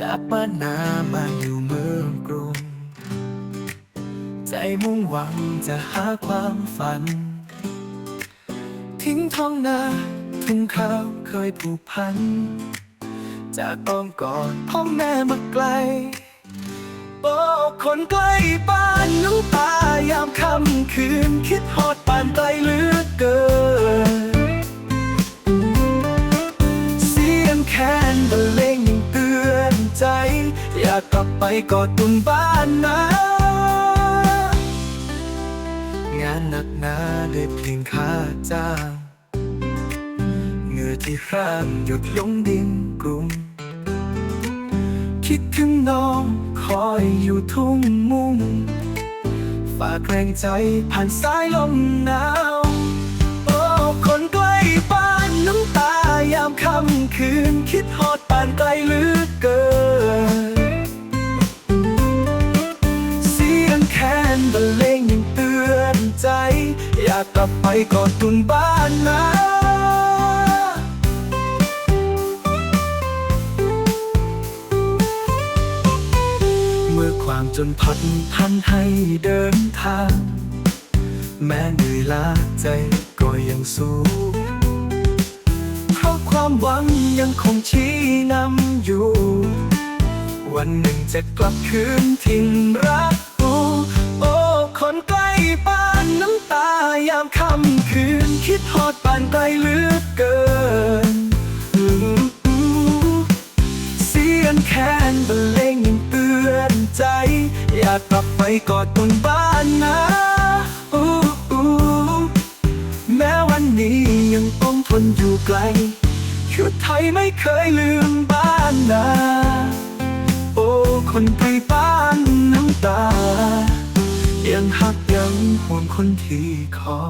จากบ้านนามาอยู่เมืองกรุง ใจมุ่งหวังจะหาความฝัน ทิ้งท้องนาทุ่งข้าวเคยผูกพัน จากอ้อมกอดพ่อแม่มาไกลโอ้คนใกล้บ้านน้ำตายามค่ำคืน คิดฮอดปานไกลลืากกลับไปกอดตุนบ้านนะ งานหนักหนาได้เพียงค่าจ้างเหงื่อที่ร่างหยดลงดินกรุงคิดถึงน้องคอยอยู่ทุ่งมุ่ง ฝากแรงใจผ่านสายลมหนาว นบรรเลงยังเตือนใจ อยากกลับไปกอดตุนบ้านนะเมื่อความจนพัดพันให้เดินทาง แม้เหนื่อยล้าใจก็ยังสู้ เพราะความหวังยังคงชี้นำอยู่ วันหนึ่งจะกลับคืนถิ่นรัก นบรรเลงยังเตือนใจ อยากกลับไปกอดบนบ้านนะอู้อู้แม้วันนี้ยังต้องทนอยู่ไกลชุดไทยไม่เคยลืมบ้านนา โอ้ คนไปบ้านน้ำตา ยังหักยังห่วงคนที่คอ